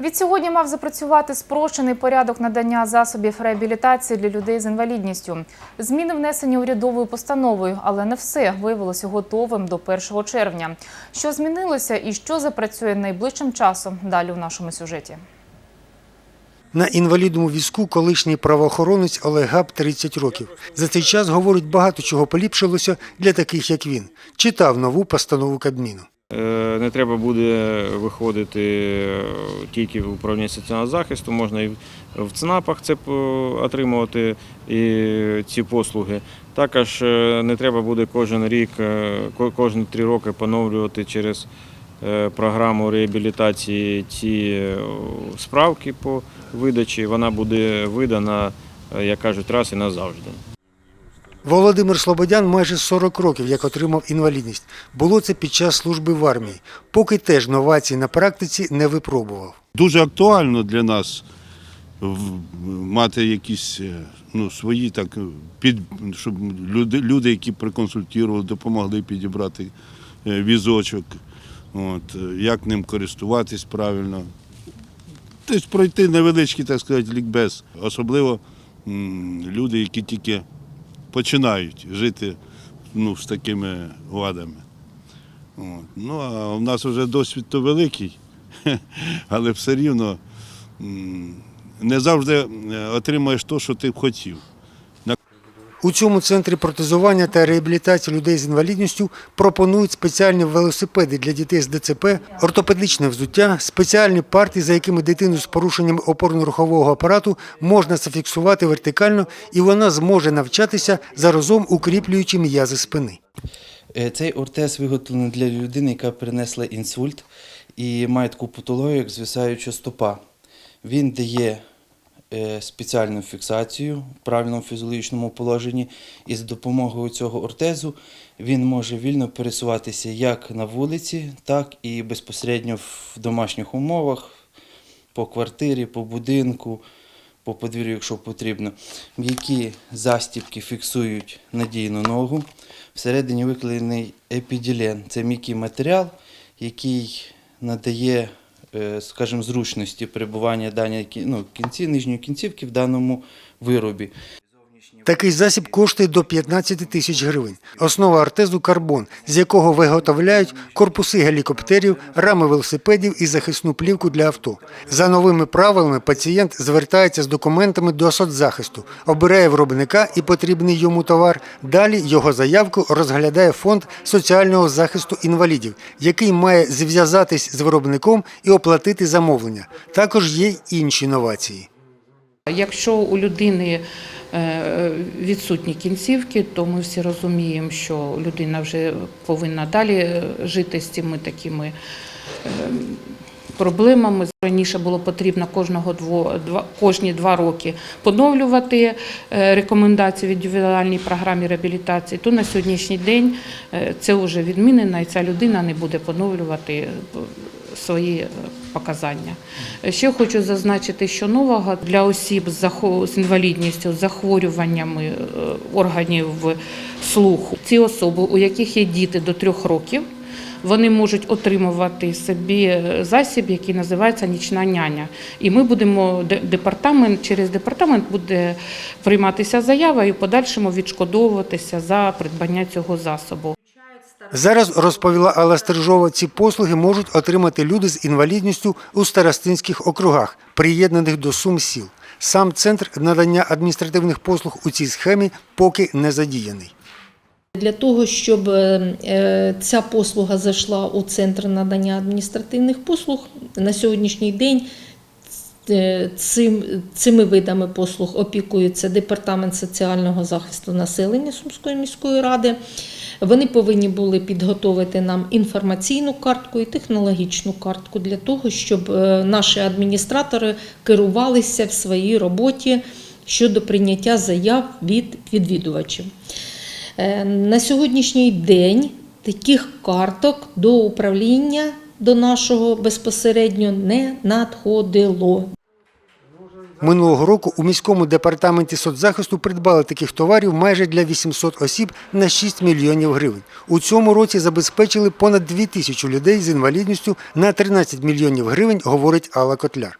Відсьогодні мав запрацювати спрощений порядок надання засобів реабілітації для людей з інвалідністю. Зміни внесені урядовою постановою, але не все виявилося готовим до 1 червня. Що змінилося і що запрацює найближчим часом? Далі у нашому сюжеті. На інвалідному візку колишній правоохоронець Олег Габ 30 років. За цей час, говорить, багато чого поліпшилося для таких, як він. Читав нову постанову Кабміну. Е, Не треба буде виходити е, тільки в управління соціального захисту, можна і в ЦНАПах це отримувати і ці послуги. Також е, не треба буде кожен рік, кожні три роки поновлювати через програму реабілітації ці справки по видачі. Вона буде видана, як кажуть, раз і назавжди. Володимир Слободян майже 40 років як отримав інвалідність. Було це під час служби в армії, поки теж новацій на практиці не випробував. Дуже актуально для нас мати якісь е, ну, свої, так, під, щоб люди, люди, які проконсультували, допомогли підібрати е, візочок, от, е, як ним користуватись правильно. Тобто пройти невеличкий, так сказати, лікбез. Особливо люди, які тільки починають жити ну, з такими вадами. От. Ну, а в нас вже досвід то великий, але все рівно не завжди е, отримаєш те, що ти б хотів. У цьому центрі протезування та реабілітації людей з інвалідністю пропонують спеціальні велосипеди для дітей з ДЦП, ортопедичне взуття, спеціальні парти, за якими дитину з порушенням опорно-рухового апарату можна зафіксувати вертикально, і вона зможе навчатися заразом укріплюючи м'язи спини. Е, Цей ортез виготовлений для людини, яка перенесла інсульт і має таку патологію, як звисаюча стопа. Він дає спеціальну фіксацію в правильному фізіологічному положенні, і за допомогою цього ортезу він може вільно пересуватися як на вулиці, так і безпосередньо в домашніх умовах, по квартирі, по будинку, по подвір'ю, якщо потрібно, м'які застібки фіксують надійну ногу. Всередині викладений епіділен. Це м'який матеріал, який надає, е, скажімо, зручності перебування дані ну, кінці, нижньої кінцівки в даному виробі. Такий засіб коштує до 15 тисяч гривень. Основа артезу карбон, з якого виготовляють корпуси гелікоптерів, рами велосипедів і захисну плівку для авто. За новими правилами пацієнт звертається з документами до соцзахисту, обирає виробника і потрібний йому товар. Далі його заявку розглядає фонд соціального захисту інвалідів, який має зв'язатись з виробником і оплатити замовлення. Також є інші новації. Якщо у людини відсутні кінцівки, то ми всі розуміємо, що людина вже повинна далі е, жити з цими такими е, проблемами. Раніше було потрібно кожного дво, два, кожні два роки поновлювати е, рекомендації в індивідуальній програмі реабілітації, то на сьогоднішній день е, це вже відмінено і ця людина не буде поновлювати е, свої е, показання. Ще хочу зазначити, що нового для осіб з інвалідністю, з захворюваннями е, органів слуху, ці особи, у яких є діти до трьох років, вони можуть отримувати собі е, засіб, який називається нічна няня. І ми будемо департамент через департамент буде прийматися заява і в подальшому відшкодовуватися за придбання цього засобу. Зараз розповіла Алла Стрижова, ці послуги можуть отримати люди з інвалідністю у старостинських округах, приєднаних до Сум сіл. Сам центр надання адміністративних послуг у цій схемі поки не задіяний. Для того, щоб е, е, ця послуга зайшла у центр надання адміністративних послуг, на сьогоднішній день е, цим, цими видами послуг опікується Департамент соціального захисту населення Сумської міської ради. Вони повинні були підготовити нам інформаційну картку і технологічну картку для того, щоб е, наші адміністратори керувалися в своїй роботі щодо прийняття заяв від відвідувачів. Е, На сьогоднішній день таких карток до управління до нашого безпосередньо не надходило. Минулого року у міському департаменті соцзахисту придбали таких товарів майже для 800 осіб на 6 мільйонів гривень. У цьому році забезпечили понад 2 тисячі людей з інвалідністю на 13 мільйонів гривень, говорить Алла Котляр.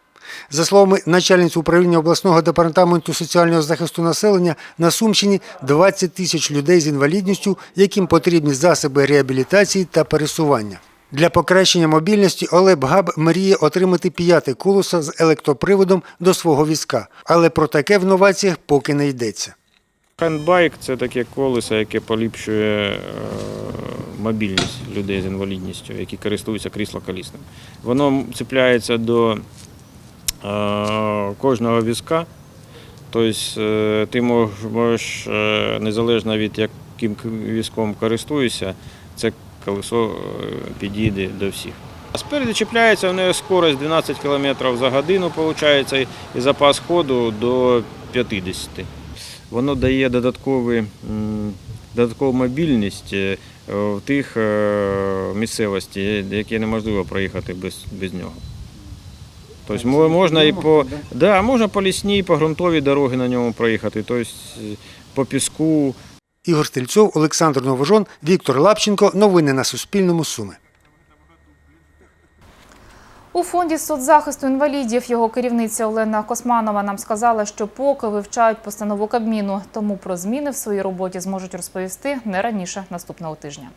За словами начальниці управління обласного департаменту соціального захисту населення, на Сумщині 20 тисяч людей з інвалідністю, яким потрібні засоби реабілітації та пересування. Для покращення мобільності Олег Габ мріє отримати п'яте колесо з електроприводом до свого візка, але про таке в новаціях поки не йдеться. Хендбайк це таке колесо, яке поліпшує е, мобільність людей з інвалідністю, які користуються крісло-колісним. Воно цепляється до е, кожного візка. Тобто ти можеш, незалежно від яким візком користуєшся, це колесо е, підійде до всіх. А спереду чіпляється, у неї скорость 12 км за годину, виходить, і запас ходу до 50 Воно дає додаткову мобільність е, в тих е, місцевості, які неможливо проїхати без, без нього. Тобто можна і по, да, можна по лісній, по ґрунтовій дорогі на ньому проїхати, тобто по піску, Ігор Стрільцов, Олександр Новожон, Віктор Лапченко. Новини на Суспільному. Суми. У фонді соцзахисту інвалідів його керівниця Олена Косманова нам сказала, що поки вивчають постанову Кабміну, тому про зміни в своїй роботі зможуть розповісти не раніше наступного тижня.